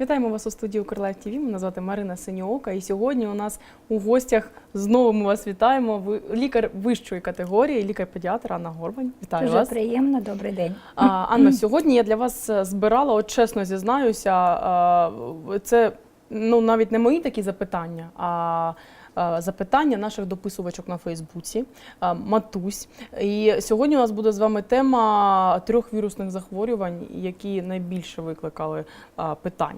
Вітаємо вас у студії Укрлайф ТВ. Мене звати Марина Синьоока. І сьогодні у нас у гостях знову ми вас вітаємо. Ви лікар вищої категорії, лікар-педіатр Анна Горбань. Вітаю Дуже вас. приємно, добрий день. А, Анна, сьогодні я для вас е, збирала, от чесно зізнаюся, а, це ну навіть не мої такі запитання, а, запитання наших дописувачок на Фейсбуці, матусь. І сьогодні у нас буде з вами тема трьох вірусних захворювань, які найбільше викликали питань.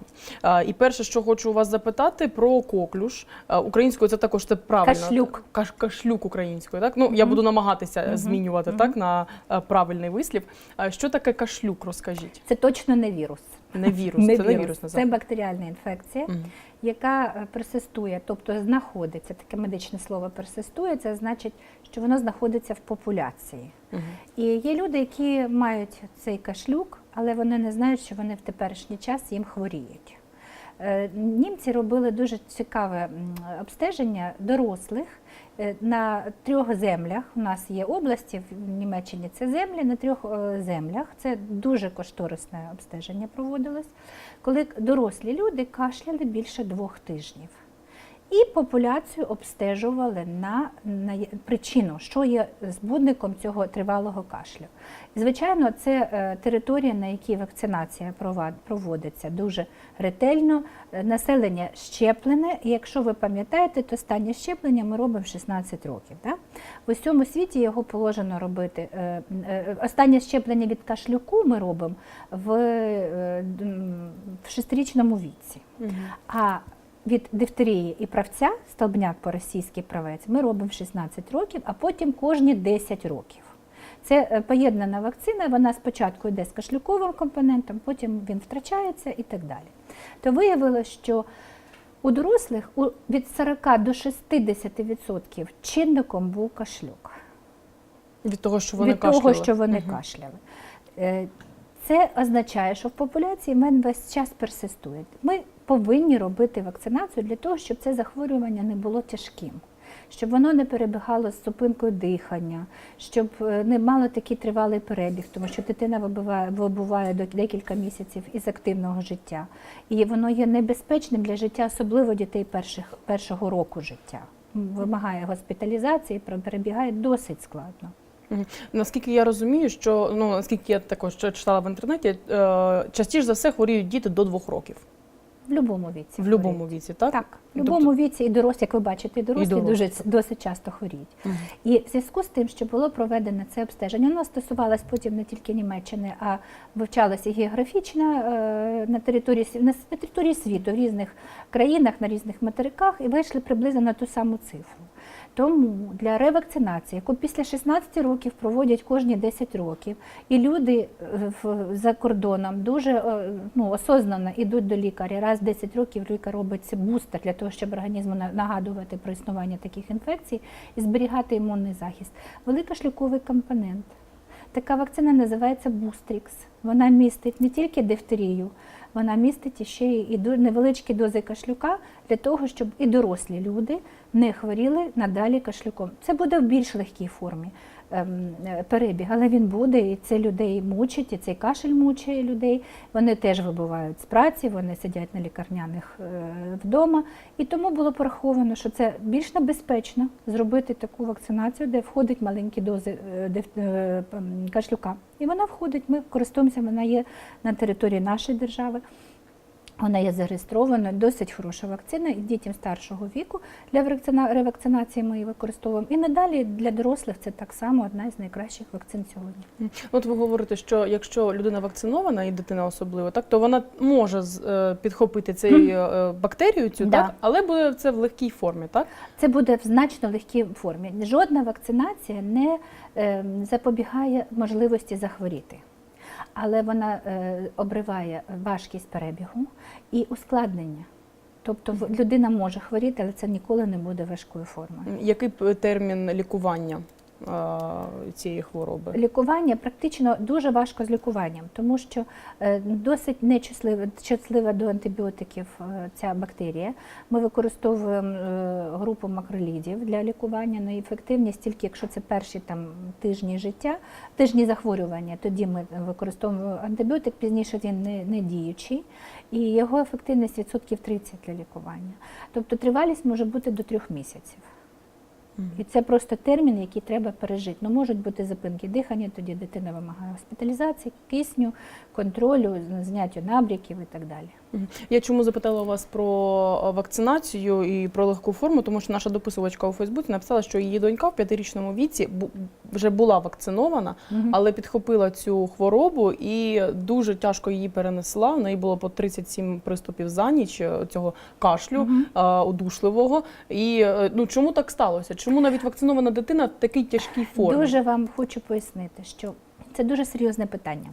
І перше, що хочу у вас запитати, про коклюш. Українською це також це правильно. Кашлюк. Каш, кашлюк українською. Так? Ну, я буду намагатися Мгм. змінювати Мгм. так, на е, правильний вислів. Що таке кашлюк, розкажіть? Це точно не вірус. Не вірус, це не вірусна Це бактеріальна інфекція, Мгм. яка е, персистує, тобто знаходиться. Таке медичне слово персистує, це значить, що воно знаходиться в популяції. Мгм. І є люди, які мають цей кашлюк, але вони не знають, що вони в теперішній час їм хворіють. Е, Німці робили дуже цікаве обстеження дорослих е, на трьох землях. У нас є області в Німеччині. Це землі на трьох е, землях. Це дуже кошторисне обстеження проводилось, коли дорослі люди кашляли більше двох тижнів. І популяцію обстежували на, на причину, що є збудником цього тривалого кашлю. Звичайно, це е, територія, на якій вакцинація проводиться дуже ретельно. Е, Населення щеплене. І якщо ви пам'ятаєте, то останнє щеплення ми робимо 16 років. Да? В усьому світі його положено робити. е, е, Останнє щеплення від кашлюку ми робимо в, е, в шестирічному віці. Мгм. А від дифтерії і правця, столбняк по-російськи правець, ми робимо 16 років, а потім кожні 10 років. Це е, поєднана вакцина, вона спочатку йде з кашлюковим компонентом, потім він втрачається і так далі. То виявилося, що у дорослих від 40 до 60% чинником був кашлюк Від того, що вони від кашляли. того, що вони Мгм. кашляли. Е, Це означає, що в популяції мен весь час персистує. Ми повинні робити вакцинацію для того, щоб це захворювання не було тяжким, щоб воно не перебігало з зупинкою дихання, щоб е, не мало такий тривалий перебіг, тому що дитина вибуває, до декілька місяців із активного життя. І воно є небезпечним для життя, особливо дітей перших, першого року життя. Вимагає госпіталізації, перебігає досить складно. Наскільки я розумію, що ну наскільки я також читала в інтернеті, е, частіше за все хворіють діти до двох років. В будь-якому віці. В будь-якому віці, так? Так, в Тобто- будь-якому віці і дорослі, як ви бачите, і дорослі, дорослі. дуже досить часто хворіють. Мгм. І в зв'язку з тим, що було проведено це обстеження, воно стосувалось потім не тільки Німеччини, а вивчалося географічно е, на території на території світу в різних країнах, на різних материках, і вийшли приблизно на ту саму цифру. Тому для ревакцинації, яку після 16 років проводять кожні 10 років, і люди е, за кордоном дуже е, ну, осознанно йдуть до лікаря. Раз в 10 років лікар робить це бустер для того, щоб організму нагадувати про існування таких інфекцій і зберігати імунний захист. Великошлюковий компонент. Така вакцина називається Бустрікс. Вона містить не тільки дифтерію, вона містить ще і невеличкі дози кашлюка для того, щоб і дорослі люди не хворіли надалі кашлюком. Це буде в більш легкій формі перебіг, але він буде, і це людей мучить, і цей кашель мучає людей. Вони теж вибувають з праці, вони сидять на лікарняних е, вдома. І тому було пораховано, що це більш небезпечно зробити таку вакцинацію, де входить маленькі дози е, е, кашлюка. І вона входить, ми користуємося, вона є на території нашої держави. Вона є зареєстрована, досить хороша вакцина і дітям старшого віку для ревакцинації ми її використовуємо. І надалі для дорослих це так само одна із найкращих вакцин сьогодні. От ви говорите, що якщо людина вакцинована і дитина особливо, так то вона може е, підхопити цей е, бактерію цю, Да. так, але буде це в легкій формі, так? Це буде в значно легкій формі. Жодна вакцинація не е, запобігає можливості захворіти. Але вона е, обриває важкість перебігу і ускладнення. Тобто людина може хворіти, але це ніколи не буде важкою формою. Який термін лікування? Е, цієї хвороби? Лікування практично дуже важко з лікуванням, тому що е, досить нечутлива чутлива до антибіотиків е, ця бактерія. Ми використовуємо групу макролідів для лікування. Ну, ефективність тільки якщо це перші там тижні життя, тижні захворювання, тоді ми використовуємо антибіотик, пізніше він не, не діючий, і його ефективність відсотків 30 для лікування. Тобто тривалість може бути до трьох місяців. І це просто термін, який треба пережити. Ну, можуть бути зупинки дихання, тоді дитина вимагає госпіталізації, кисню, контролю, зняття набряків і так далі. Я чому запитала вас про е, вакцинацію і про легку форму, тому що наша дописувачка у Фейсбуці написала, що її донька в п'ятирічному віці вже була вакцинована, але підхопила цю хворобу і дуже тяжко її перенесла. В неї було по 37 приступів за ніч е, цього кашлю е, удушливого. І ну чому так сталося? Чому навіть вакцинована дитина в такій тяжкій формі? Дуже вам хочу пояснити, що це дуже серйозне питання.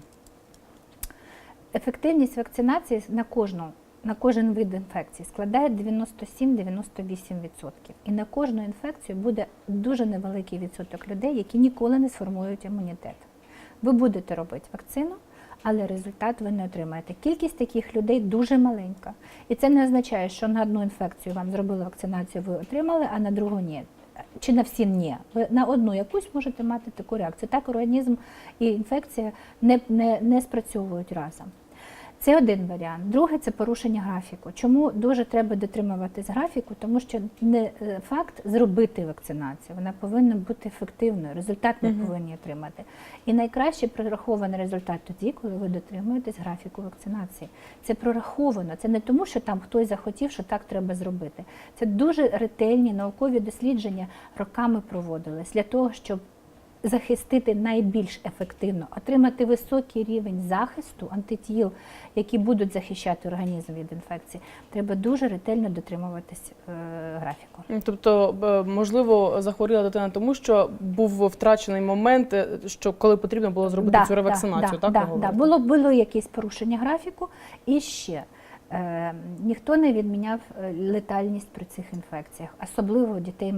Ефективність вакцинації на кожну. На кожен вид інфекції складає 97-98%. І на кожну інфекцію буде дуже невеликий відсоток людей, які ніколи не сформують імунітет. Ви будете робити вакцину, але результат ви не отримаєте. Кількість таких людей дуже маленька. І це не означає, що на одну інфекцію вам зробили вакцинацію, ви отримали, а на другу ні. Чи на всі ні. Ви на одну якусь можете мати таку реакцію. Так організм і інфекція не, не, не спрацьовують разом. Це один варіант. Другий це порушення графіку. Чому дуже треба дотримуватись графіку? Тому що не е, факт зробити вакцинацію, вона повинна бути ефективною. Результат ми Мгм. повинні отримати. І найкраще прорахований результат тоді, коли ви дотримуєтесь графіку вакцинації. Це прораховано. Це не тому, що там хтось захотів, що так треба зробити. Це дуже ретельні наукові дослідження роками проводились для того, щоб захистити найбільш ефективно, отримати високий рівень захисту антитіл, які будуть захищати організм від інфекції, треба дуже ретельно дотримуватись е, графіку. Тобто, можливо, захворіла дитина тому, що був втрачений момент, е, що коли потрібно було зробити цю ревакцинацію, так? Да, да. Було, було якісь порушення графіку. І ще ніхто не відміняв е, летальність при цих інфекціях, особливо дітей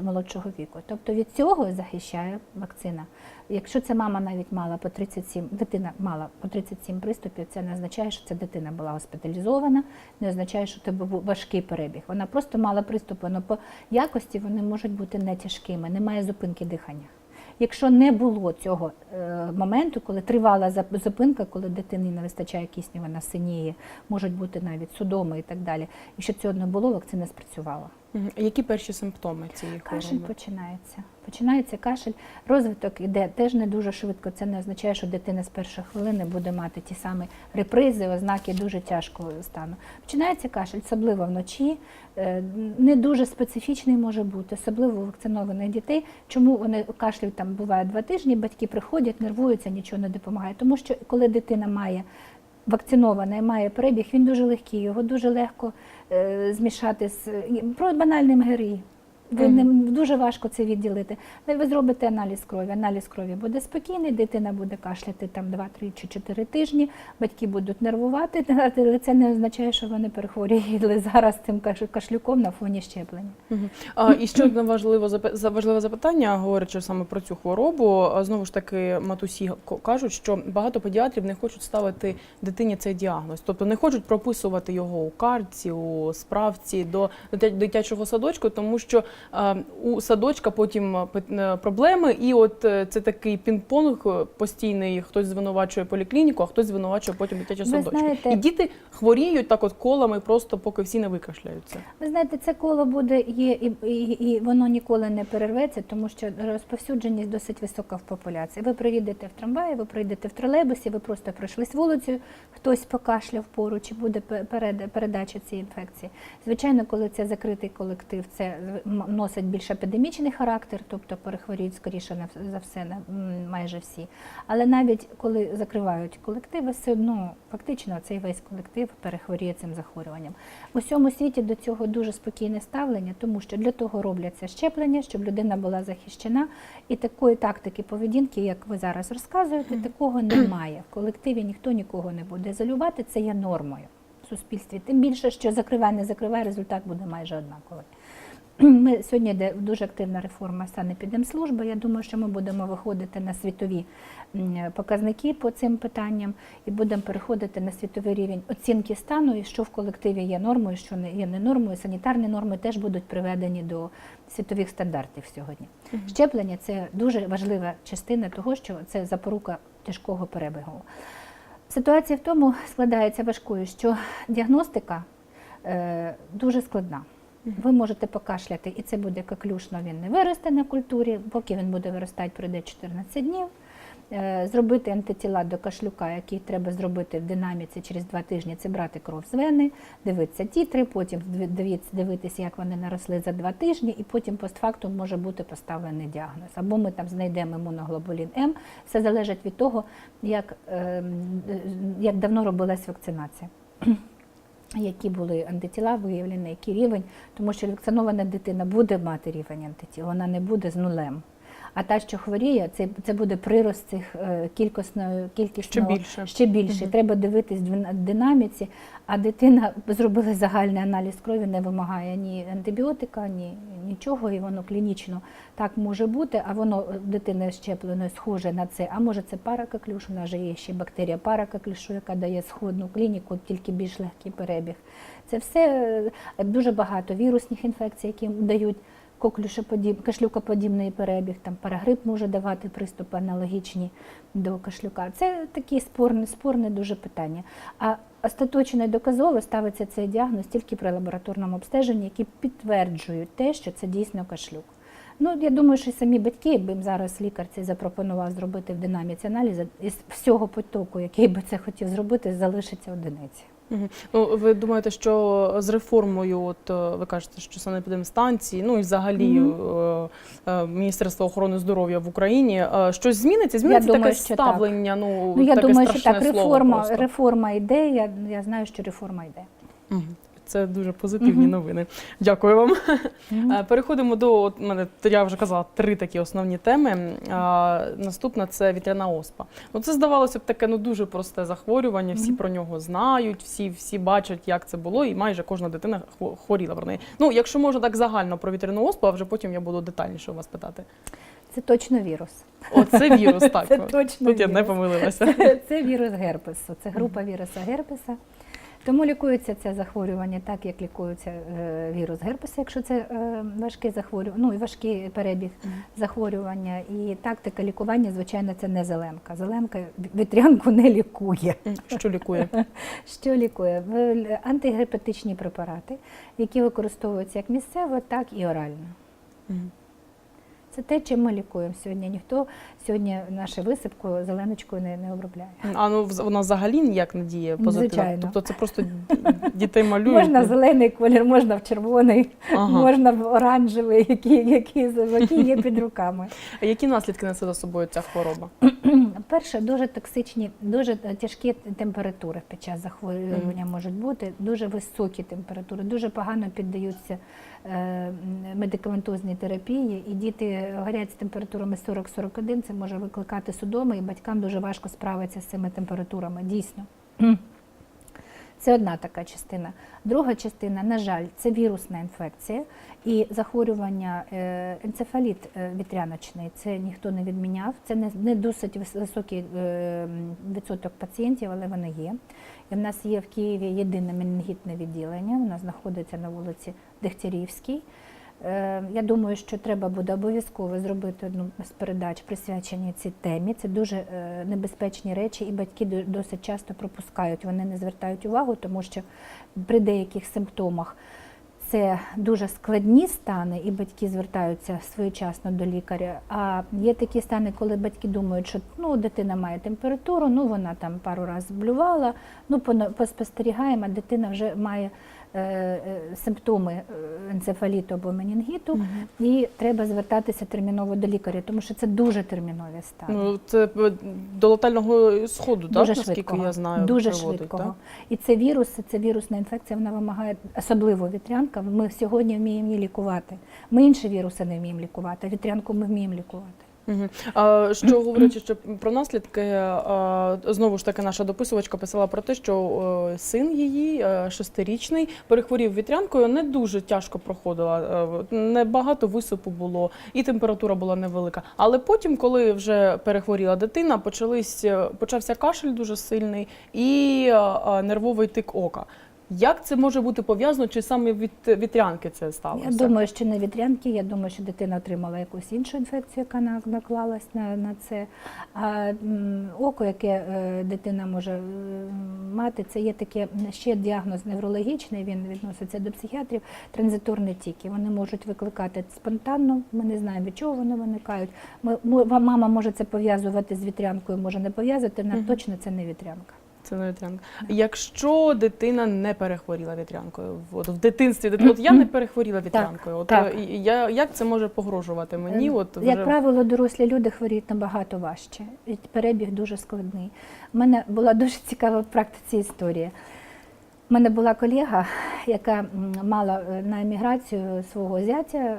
молодшого віку. Тобто від цього захищає вакцина. Якщо ця мама навіть мала по 37, дитина мала по 37 приступів, це не означає, що ця дитина була госпіталізована, не означає, що це був важкий перебіг. Вона просто мала приступи, але по якості вони можуть бути не тяжкими, немає зупинки дихання. Якщо не було цього е, моменту, коли тривала зупинка, коли дитині не вистачає кисню, вона синіє, можуть бути навіть судоми і так далі. Якщо цього не було, вакцина спрацювала. Які перші симптоми цієї Кашель починається. Починається кашель. Розвиток іде теж не дуже швидко. Це не означає, що дитина з першої хвилини буде мати ті самі репризи, ознаки дуже тяжкого стану. Починається кашель, особливо вночі. Е, Не дуже специфічний може бути, особливо у вакцинованих дітей. Чому вони кашлюють там буває два тижні, батьки приходять, нервуються, нічого не допомагає. Тому що коли дитина має вакцинована і має перебіг, він дуже легкий, його дуже легко змішати з і про банальним МГРІ. Ви не дуже важко це відділити. Ви зробите аналіз крові. Аналіз крові буде спокійний, дитина буде кашляти там 2, 3 чи 4 тижні, батьки будуть нервувати, але це не означає, що вони перехворіли зараз цим каш- кашлюком на фоні щеплення. А, і ще одне важливе важливе запитання, говорячи саме про цю хворобу. Знову ж таки, матусі кажуть, що багато педіатрів не хочуть ставити дитині цей діагноз, тобто не хочуть прописувати його у картці, у справці до дитячого садочку, тому що у садочка потім е, е, проблеми, і от е, це такий пінг-понг постійний. Хтось звинувачує поліклініку, а хтось звинувачує потім дитячі садочки. знаєте- І діти хворіють так, от колами, просто поки всі не викашляються. Ви знаєте, це коло буде є і, і, і воно ніколи не перерветься, тому що розповсюдженість досить висока в популяції. Ви приїдете в трамваї, ви приїдете в тролейбусі, ви просто пройшлись вулицею, хтось покашляв поруч і буде перед- передача цієї інфекції. Звичайно, коли це закритий колектив, це носить більш епідемічний характер, тобто перехворіють скоріше за все на майже всі. Але навіть коли закривають колективи, все одно фактично цей весь колектив перехворіє цим захворюванням. У всьому світі до цього дуже спокійне ставлення, тому що для того робляться щеплення, щоб людина була захищена. І такої тактики поведінки, як ви зараз розказуєте, такого немає. В колективі ніхто нікого не буде ізолювати, це є нормою в суспільстві. Тим більше, що закриває, не закриває, результат буде майже однаковий. Ми сьогодні йде дуже активна реформа санепідемслужби. Я думаю, що ми будемо виходити на світові показники по цим питанням і будемо переходити на світовий рівень оцінки стану, і що в колективі є нормою, що не є не нормою. Санітарні норми теж будуть приведені до світових стандартів сьогодні. Щеплення це дуже важлива частина того, що це запорука тяжкого перебігу. Ситуація в тому складається важкою, що діагностика е, дуже складна. Ви можете покашляти, і це буде коклюшно, він не виросте на культурі, поки він буде виростати, пройде 14 днів. Е, Зробити антитіла до кашлюка, який треба зробити в динаміці через два тижні, це брати кров з вени, дивитися тітри, потім дивитися, як вони наросли за два тижні, і потім постфактум може бути поставлений діагноз. Або ми там знайдемо імуноглобулін М. Все залежить від того, як, ем, як давно робилась вакцинація які були антитіла виявлені, який рівень, тому що вакцинована дитина буде мати рівень антитіл, вона не буде з нулем. А та, що хворіє, це, це буде прирост цих е, кількісно, Ще більше. Ще більше. Треба дивитись в динаміці, а дитина зробила загальний аналіз крові, не вимагає ні антибіотика, ні нічого, і воно клінічно так може бути, а воно е, дитини щепленої схоже на це. А може це паракоклюш, у нас же є ще бактерія паракоклюшу, яка дає сходну клініку, тільки більш легкий перебіг. Це все е, дуже багато вірусних інфекцій, які дають кашлюкоподібний перебіг, там парагрип може давати приступи аналогічні до кашлюка. Це такі спорне, спорне дуже питання. А остаточно і доказово ставиться цей діагноз тільки при лабораторному обстеженні, які підтверджують те, що це дійсно кашлюк. Ну, я думаю, що самі батьки, якби зараз лікар цей запропонував зробити в динаміці аналізи, із всього потоку, який би це хотів зробити, залишиться одиниці. Ну, ви думаєте, що з реформою, от е, ви кажете, що санепідемстанції, ну і взагалі е, Міністерство охорони здоров'я в Україні, щось зміниться? Зміниться я таке що так. ставлення? Ну, Ну, я таке думаю, що так, реформа, реформа йде. Я, я знаю, що реформа йде. Мгм. Це дуже позитивні новини. Дякую вам. Е, Переходимо до от, мене я вже казала три такі основні теми. А, наступна це вітряна оспа. Ну це здавалося б таке ну дуже просте захворювання. Всі про нього знають, всі, всі бачать, як це було, і майже кожна дитина хворіла про неї. Ну, якщо можна так загально про вітряну оспу, а вже потім я буду детальніше у вас питати. Це точно вірус. О, це вірус, так. Це точно Тут я не помилилася. Це, це вірус герпесу, це група віруса герпеса. Тому лікується це захворювання так, як лікується е, вірус герпеса, якщо це е, важке захворювання, ну і важкий перебіг захворювання. І тактика лікування, звичайно, це не зеленка. Зеленка вітрянку не лікує. Що лікує? Що лікує? Антигерпетичні препарати, які використовуються як місцево, так і орально. Це те, чим ми лікуємо сьогодні. Ніхто сьогодні нашу висипку зеленочкою не, не обробляє. А ну вона взагалі ніяк не діє позитивно. Звичайно. Тобто це просто дітей малюють. Можна в зелений колір, можна в червоний, Ага. можна в оранжевий, які, які, які є під руками. А які наслідки несе за собою ця хвороба? Перше, дуже токсичні, дуже тяжкі температури під час захворювання можуть бути, дуже високі температури, дуже погано піддаються е, м, медикаментозній терапії, і діти горять з температурами 40-41, це може викликати судоми, і батькам дуже важко справитися з цими температурами, дійсно. Це одна така частина. Друга частина, на жаль, це вірусна інфекція і захворювання е, енцефаліт е, вітряночний. Це ніхто не відміняв. Це не, досить високий відсоток пацієнтів, але вони є. І в нас є в Києві єдине менінгітне відділення. Воно знаходиться на вулиці Дегтярівській. Е, Я думаю, що треба буде обов'язково зробити одну з передач, присвячені цій темі. Це дуже е, небезпечні речі, і батьки до- досить часто пропускають. Вони не звертають увагу, тому що при деяких симптомах це дуже складні стани, і батьки звертаються своєчасно до лікаря. А є такі стани, коли батьки думають, що ну, дитина має температуру, ну вона там пару разів блювала, ну поспостерігаємо, а дитина вже має симптоми е, енцефаліту або менінгіту, і треба звертатися терміново до лікаря, тому що це дуже термінові стани. Ну, це е, до летального сходу, Дуже так, наскільки я знаю, Дуже приводить, швидкого. так? І це вірус, це вірусна інфекція, вона вимагає особливо вітрянка. Ми сьогодні вміємо її лікувати. Ми інші віруси не вміємо лікувати, а вітрянку ми вміємо лікувати. Що говорячи ще про наслідки, знову ж таки наша дописувачка писала про те, що син її е, шестирічний перехворів вітрянкою, не дуже тяжко проходила, е, небагато висипу було, і температура була невелика. Але потім, коли вже перехворіла дитина, почались е, почався кашель дуже сильний і е, нервовий тик ока. Як це може бути пов'язано, чи саме від вітрянки це сталося? Я думаю, що не вітрянки, я думаю, що дитина отримала якусь іншу інфекцію, яка на- наклалась на, на це. А око, яке е, дитина може е, мати, це є таке ще діагноз неврологічний, він відноситься до психіатрів, транзиторні тіки. Вони можуть викликати спонтанно, ми не знаємо, від чого вони виникають. Ми, мама може це пов'язувати з вітрянкою, може не пов'язувати, але Мгм. точно це не вітрянка. Це вітрянка. Якщо дитина не перехворіла вітрянкою, от в дитинстві дит- от я не перехворіла вітрянкою. От так. е, і я як це може погрожувати мені? От От Як правило, дорослі люди хворіють набагато важче. І перебіг дуже складний. У мене була дуже цікава в практиці історія. У мене була колега, яка мала е, на еміграцію свого зятя е,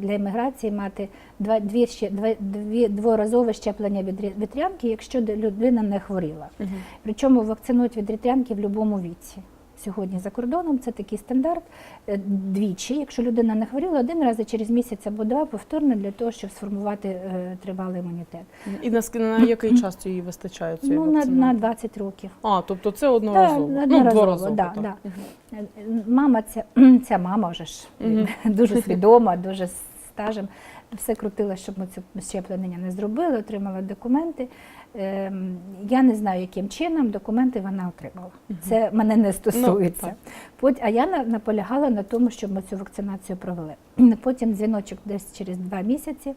для еміграції мати два, дві, ще, два, дві, дворазове щеплення від вітрянки, якщо людина не хворіла. Угу. Причому вакцинують від вітрянки в будь-якому віці. Сьогодні за кордоном це такий стандарт е, двічі. Якщо людина не хворіла, один раз через місяць або два повторно для того, щоб сформувати е, тривалий імунітет. і на, на який час її вистачає цієї Ну, на, вакцини? на 20 років. А, тобто це одноразово. Да, ну, дворазово. да, так. да. Мама, ця, ця мама вже ж дуже свідома, дуже стажем. Все крутила, щоб ми це щеплення не зробили, отримала документи. Ем, Я не знаю, яким чином документи вона отримала. Це мене не стосується. так. А я на- наполягала на тому, щоб ми цю вакцинацію провели. Потім дзвіночок десь через два місяці.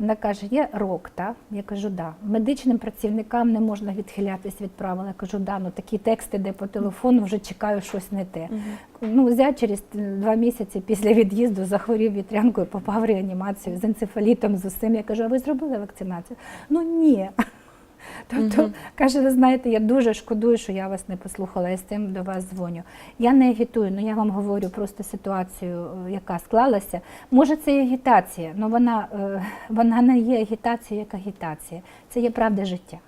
Вона каже, є рок, та? Я кажу, да. Медичним працівникам не можна відхилятись від правил. Я кажу, да, ну такі тексти, де по телефону вже чекаю щось не те. Мгм. Ну, зять через два місяці після від'їзду захворів вітрянкою, попав в реанімацію з енцефалітом, з усім. Я кажу, а ви зробили вакцинацію? Ну ні. Тобто, Мгм. каже, ви знаєте, я дуже шкодую, що я вас не послухала, я з тим до вас дзвоню. Я не агітую, ну я вам говорю просто ситуацію, е, яка склалася. Може, це і агітація, але вона, е, вона не є агітацією як агітація. Це є правда життя.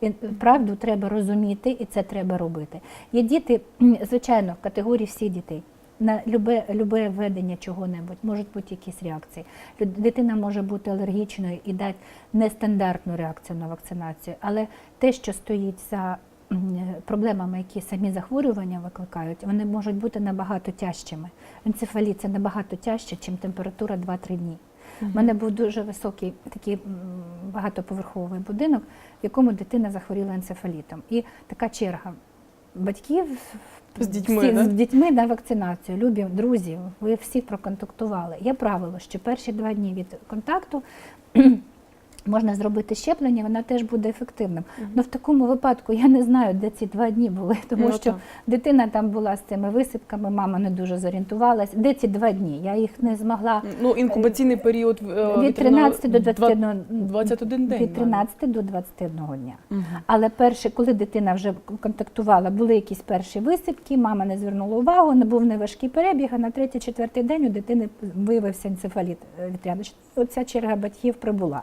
І правду треба розуміти, і це треба робити. Є діти, звичайно, в категорії всіх дітей. На любе, любе введення чого-небудь можуть бути якісь реакції. Дитина може бути алергічною і дати нестандартну реакцію на вакцинацію, але те, що стоїть за проблемами, які самі захворювання викликають, вони можуть бути набагато тяжчими. Енцефаліт це набагато тяжче, ніж температура 2-3 дні. У мене був дуже високий такий багатоповерховий будинок, в якому дитина захворіла енцефалітом. І така черга батьків З дітьми, всі, да? з дітьми на вакцинацію. Любі друзів, ви всі проконтактували. Є правило, що перші два дні від контакту. Можна зробити щеплення, вона теж буде ефективним. Але в такому випадку я не знаю, де ці два дні були, тому Ну, що дитина там була з цими висипками, мама не дуже зорієнтувалась. Де ці два дні? Я їх не змогла Ну, інкубаційний період е, від 13 до 21, 21 день. від 13 до 21 дня. Мгм. Але перше, коли дитина вже контактувала, були якісь перші висипки, мама не звернула увагу, не був неважкий перебіг, а на третій-четвертий день у дитини виявився енцефаліт е, вітряний. Оця черга батьків прибула.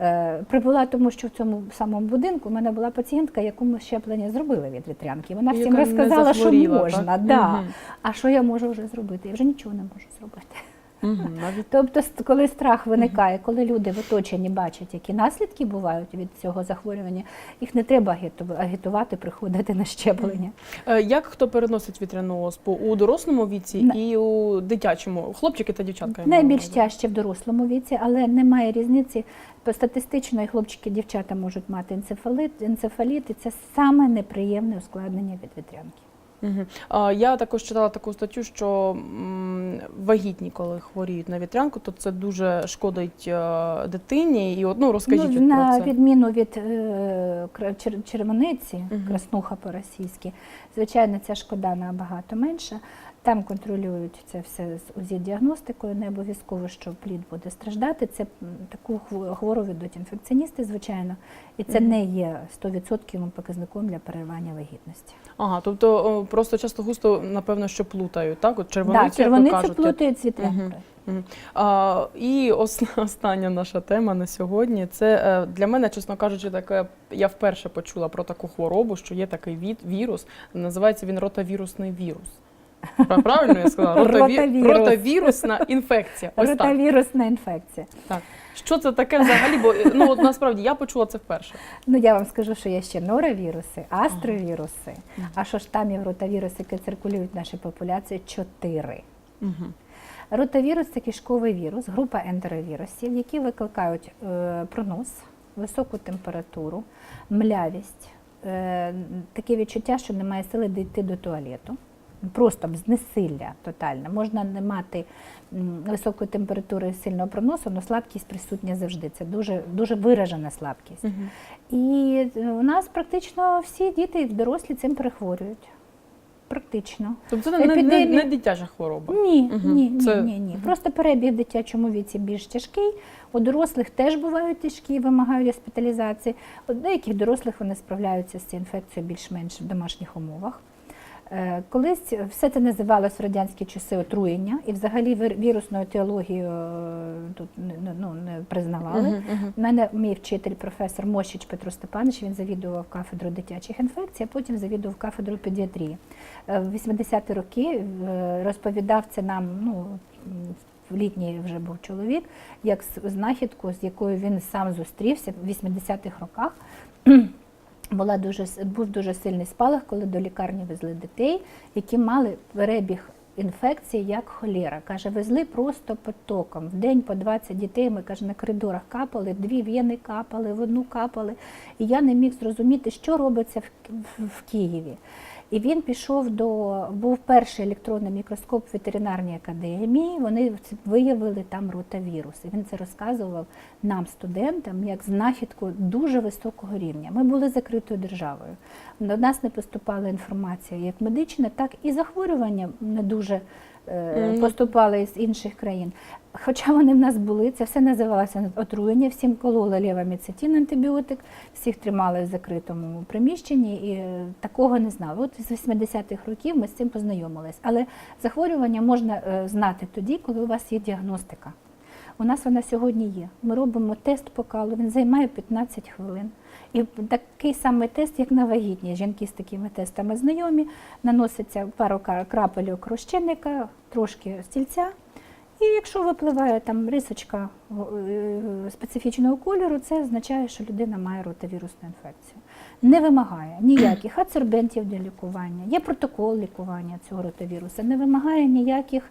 Е, Прибула тому, що в цьому самому будинку в мене була пацієнтка, якому щеплення зробили від вітрянки. Вона всім Яка не розказала, що можна. так? Да. Мгм. А що я можу вже зробити? Я вже нічого не можу зробити. Навіть Тобто, коли страх виникає, коли люди в оточенні бачать, які наслідки бувають від цього захворювання, їх не треба агіту- агітувати, приходити на щеплення. Е, Як хто переносить вітряну оспу у дорослому віці На- і у дитячому? Хлопчики та дівчатка? Найбільш тяжче в дорослому віці, але немає різниці. Статистично і хлопчики, і дівчата можуть мати енцефаліт, енцефаліт, і це саме неприємне ускладнення від вітрянки. Я також читала таку статтю, що вагітні, коли хворіють на вітрянку, то це дуже шкодить е, дитині. І ну, розкажіть ну, от на про це. відміну від е, червониці, Мгм. краснуха по-російськи, звичайно, ця шкода набагато менша. Там контролюють це все з УЗІ-діагностикою. Не обов'язково, що плід буде страждати. Це таку хво- хвору ведуть інфекціоністи, звичайно, і це не є 100% показником для переривання вагітності. Ага, тобто просто часто густо, напевно, що плутають, так? От червоницю, Так, червоницю як ви кажете. плутають вітрянкою. Мгм. Мгм. А, і ос- остання наша тема на сьогодні. Це е, для мене, чесно кажучи, таке. Я вперше почула про таку хворобу, що є такий від, вірус. Називається він ротавірусний вірус. Пра- Правильно я сказала? Ротаві... Ротавірус. Ротавірусна інфекція. Ось так. Ротавірусна інфекція. так. Що це таке взагалі? Бо ну от насправді я почула це вперше. Ну я вам скажу, що є ще норовіруси, астровіруси, а що штамів ротавірусу, які циркулюють в нашій популяції, чотири. Угу. Ротавірус це кишковий вірус, група ентеровірусів, які викликають е, пронос, високу температуру, млявість, е, таке відчуття, що немає сили дійти до туалету. Просто знесилля тотальне. Можна не мати високої температури сильного проносу, але слабкість присутня завжди. Це дуже, дуже виражена слабкість. Угу. І е, у нас практично всі діти і дорослі цим перехворюють. Практично. Тобто це не, не, не, дитяча хвороба. Ні, Мгм. ні, ні, Це- ні, ні. Мгм. Просто перебіг в дитячому віці більш тяжкий. У дорослих теж бувають тяжкі, вимагають госпіталізації. У деяких дорослих вони справляються з цією інфекцією більш-менш в домашніх умовах. Е, Колись все це називалось в радянські часи отруєння, і взагалі вір- вірусну етіологію е, тут не- ну, не признавали. Мгм, мгм. У мене мій вчитель, професор Мощич Петро Степанович, він завідував кафедрою дитячих інфекцій, а потім завідував кафедрою педіатрії. Е, В 80-ті роки розповідав це нам, ну, літній вже був чоловік, як знахідку, з якою він сам зустрівся в 80-х роках. Була дуже, був дуже сильний спалах, коли до лікарні везли дітей, які мали перебіг інфекції як холера. Каже, везли просто потоком. В день по 20 дітей ми каже, на коридорах капали, дві в'єни капали, в одну капали. І я не міг зрозуміти, що робиться в, в, в Києві. І він пішов до був перший електронний мікроскоп в ветеринарній академії. Вони виявили там ротавірус. І він це розказував нам, студентам, як знахідку дуже високого рівня. Ми були закритою державою. До нас не поступала інформація як медична, так і захворювання не дуже. Поступали з інших країн. Хоча вони в нас були, це все називалося отруєння, всім кололи левоміцетин антибіотик, всіх тримали в закритому приміщенні і е, такого не знали. От з 80-х років ми з цим познайомились. Але захворювання можна е, знати тоді, коли у вас є діагностика. У нас вона сьогодні є. Ми робимо тест по калу, він займає 15 хвилин. І такий самий тест, як на вагітність. Жінки з такими тестами знайомі, наноситься пару ка- крапель розчинника, трошки стільця. І якщо випливає там рисочка е, специфічного кольору, це означає, що людина має ротавірусну інфекцію. Не вимагає ніяких ацербентів для лікування, є протокол лікування цього ротавіруса, не вимагає ніяких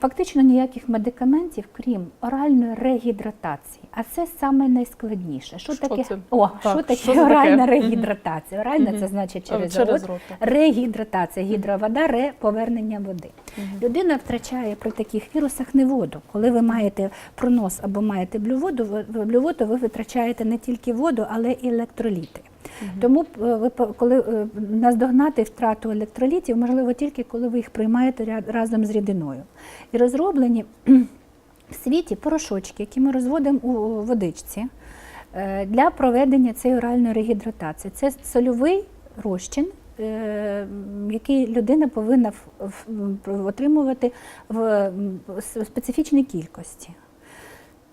Фактично ніяких медикаментів, крім оральної регідратації. А це саме найскладніше. Що, Що таке? це? О, Так, що таке що таке? оральна Мгм. регідратація? Оральна Мгм. це значить через, через рот. рот. Регідратація, гідровода, ре повернення води. Людина втрачає при таких вірусах не воду. Коли ви маєте пронос або маєте блюводу, блюводу, ви витрачаєте не тільки воду, але і електроліти. Тому е, ви коли е, наздогнати втрату електролітів, можливо тільки коли ви їх приймаєте разом з рідиною. І розроблені в світі порошочки, які ми розводимо у водичці е, для проведення цієї оральної регідратації. Це сольовий розчин. Який людина повинна отримувати в специфічній кількості.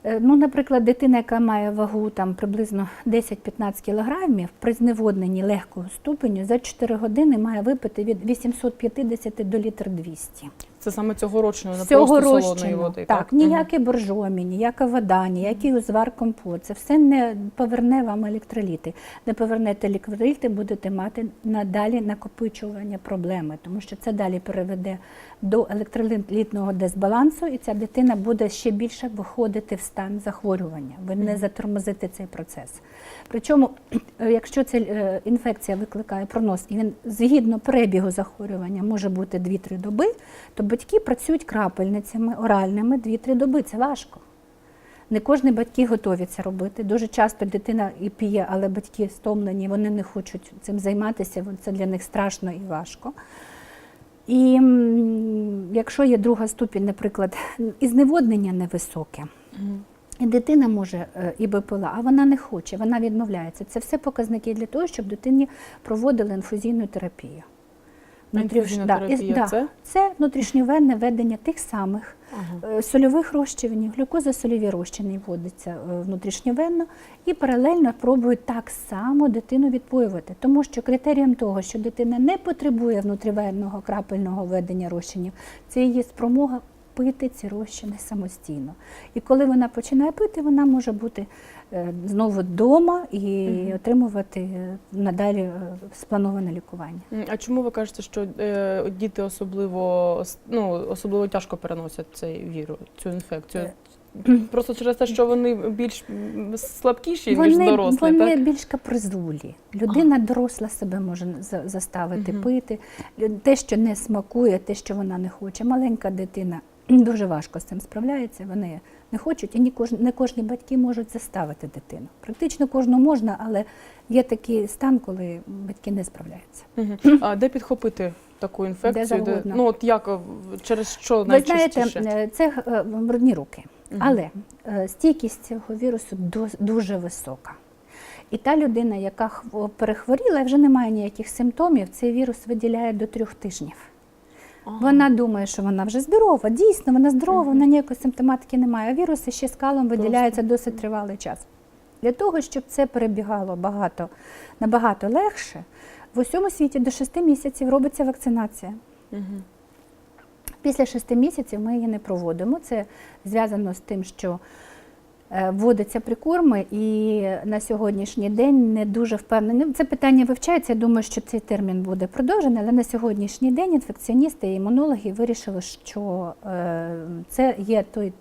Е, Ну, наприклад, дитина, яка має вагу там приблизно 10-15 кілограмів, при зневодненні легкого ступеню за 4 години має випити від 850 до літр 200. Це саме цьогорічної, не просто солоної води. Так, ніяке боржомі, ніяка вода, ніякий узвар компот. Це все не поверне вам електроліти. Не повернете електроліти, будете мати надалі накопичування проблеми, тому що це далі переведе до електролітного дисбалансу, і ця дитина буде ще більше виходити в стан захворювання. Ви не затормозите цей процес. Причому, якщо ця е, інфекція викликає пронос, і він згідно перебігу захворювання може бути 2-3 доби, то батьки працюють крапельницями оральними 2-3 доби. Це важко. Не кожні батьки готові це робити. Дуже часто дитина і п'є, але батьки стомлені, вони не хочуть цим займатися, це для них страшно і важко. І якщо є друга ступінь, наприклад, і зневоднення невисоке, і дитина може е, і БПЛА, а вона не хоче, вона відмовляється. Це все показники для того, щоб дитині проводили інфузійну терапію. Інфузійна да, і- да, це? це внутрішньовенне ведення тих самих Ага. е, сольових розчинів, глюкоза-сольові розчини вводиться е, внутрішньовенно і паралельно пробують так само дитину відпоювати. Тому що критерієм того, що дитина не потребує внутрівенного крапельного введення розчинів, це її спромога пити ці розчини самостійно. І коли вона починає пити, вона може бути е, знову вдома і отримувати е, надалі е, сплановане лікування. А чому ви кажете, що діти особливо ну, особливо тяжко переносять цей вірус, цю інфекцію? Просто через те, що вони більш слабкіші, ніж Вони, дорослі, вони так? більш капризулі. Людина доросла себе може за- заставити Мгм. пити. Те, що не смакує, те, що вона не хоче. Маленька дитина дуже важко з цим справляється. Вони не хочуть, і ні кож, не кожні батьки можуть заставити дитину. Практично кожну можна, але є такий стан, коли батьки не справляються. Мгм. А де підхопити таку інфекцію? завгодно. ну от як е, через що Ви знаєте, е, це е, брудні руки, Мгм. але стійкість цього вірусу дуже висока. І та людина, яка хво- перехворіла вже не має ніяких симптомів, цей вірус виділяє до трьох тижнів. Ага. Вона думає, що вона вже здорова. Дійсно, вона здорова, вона ніякої симптоматики не має. А віруси ще скалом виділяються досить тривалий час. Для того, щоб це перебігало багато, набагато легше, в усьому світі до 6 місяців робиться вакцинація. Мгм. Після шести місяців ми її не проводимо. Це зв'язано з тим, що вводяться прикорми, і на сьогоднішній день не дуже впевнені. Це питання вивчається. Я думаю, що цей термін буде продовжений, але на сьогоднішній день інфекціоністи і імунологи вирішили, що е, це є той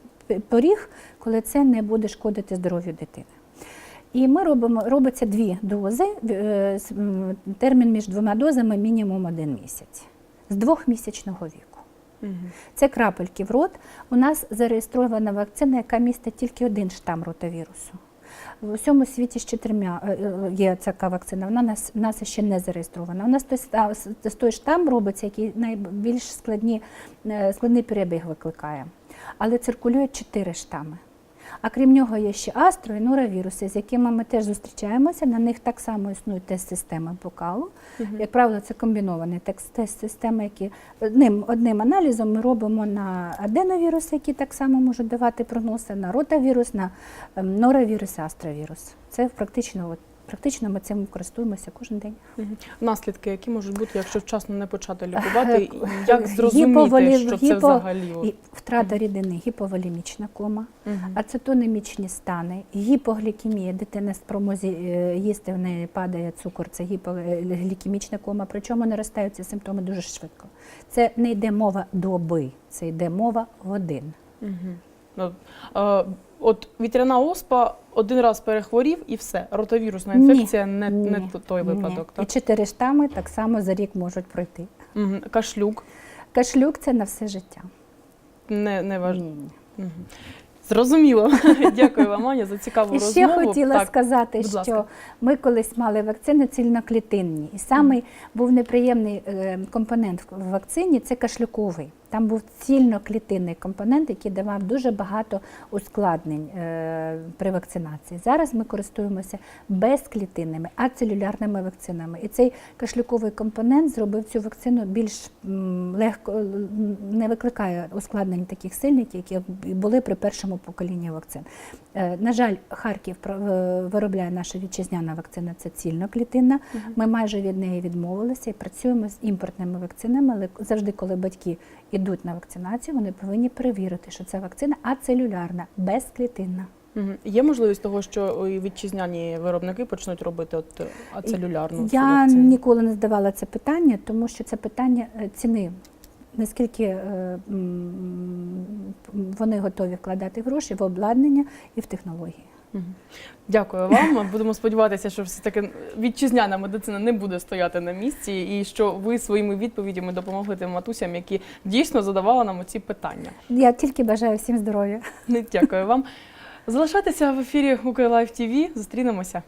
поріг, коли це не буде шкодити здоров'ю дитини. І ми робимо робиться дві дози. е, Термін між двома дозами мінімум один місяць з двохмісячного віку. Це крапельки в рот. У нас зареєстрована вакцина, яка містить тільки один штам ротавірусу. В усьому світі ще чотирма е, е, є така вакцина. Вона нас, нас ще не зареєстрована. У нас той, той штам робиться, який найбільш складні, е, складний перебіг викликає. Але циркулюють чотири штами. А крім нього є ще астро і норовіруси, з якими ми теж зустрічаємося. На них так само існують тест-системи бокалу. Угу. Як правило, це комбіновані тест-системи, які одним, одним аналізом ми робимо на аденовіруси, які так само можуть давати прогнози, на ротавірус, на норавірус, норовірус, астровірус. Це практично, от, практично ми цим користуємося кожен день. Мгм. Наслідки, які можуть бути, якщо вчасно не почати лікувати, Е, і як зрозуміти, гіповолі- що це взагалі? І втрата рідини, гіповолімічна кома, Мгм. ацетонемічні стани, гіпоглікемія, дитина спромозі е, їсти в неї падає цукор, це гіпоглікемічна кома, причому наростають ці симптоми дуже швидко. Це не йде мова доби, це йде мова годин. Мгм. От вітряна оспа один раз перехворів і все. Ротовірусна Ні, інфекція не, не ні, той Ні. випадок. І чотири штами так само за рік можуть пройти. Мгм. Кашлюк Кашлюк це на все життя. не, не важливо. Ні. Мгм. Зрозуміло. Дякую вам, Аня, за цікаву І розмову. ще хотіла Так. сказати, що ласка. ми колись мали вакцини цільноклітинні, і самий був неприємний е, компонент в вакцині це кашлюковий. Там був цільноклітинний компонент, який давав дуже багато ускладнень е, при вакцинації. Зараз ми користуємося безклітинними, ацелюлярними вакцинами. І цей кашлюковий компонент зробив цю вакцину більш легко, не викликає ускладнень таких сильних, які були при першому поколінні вакцин. Е, На жаль, Харків е, виробляє наша вітчизняна вакцина, це цільноклітинна. Ми майже від неї відмовилися і працюємо з імпортними вакцинами, але завжди, коли батьки йдуть на вакцинацію, вони повинні перевірити, що це вакцина ацелюлярна, безклітинна. Мгм. Є можливість того, що і вітчизняні виробники почнуть робити от е, ацелюлярну Я вакцину? ніколи не здавала це питання, тому що це питання е, ціни. Наскільки е, вони готові вкладати гроші в обладнання і в технології. Дякую вам. Будемо сподіватися, що все таки вітчизняна медицина не буде стояти на місці, і що ви своїми відповідями допомогли тим матусям, які дійсно задавали нам ці питання. Я тільки бажаю всім здоров'я. Дякую вам. Залишайтеся в ефірі Укрлайф ТВ. Зустрінемося.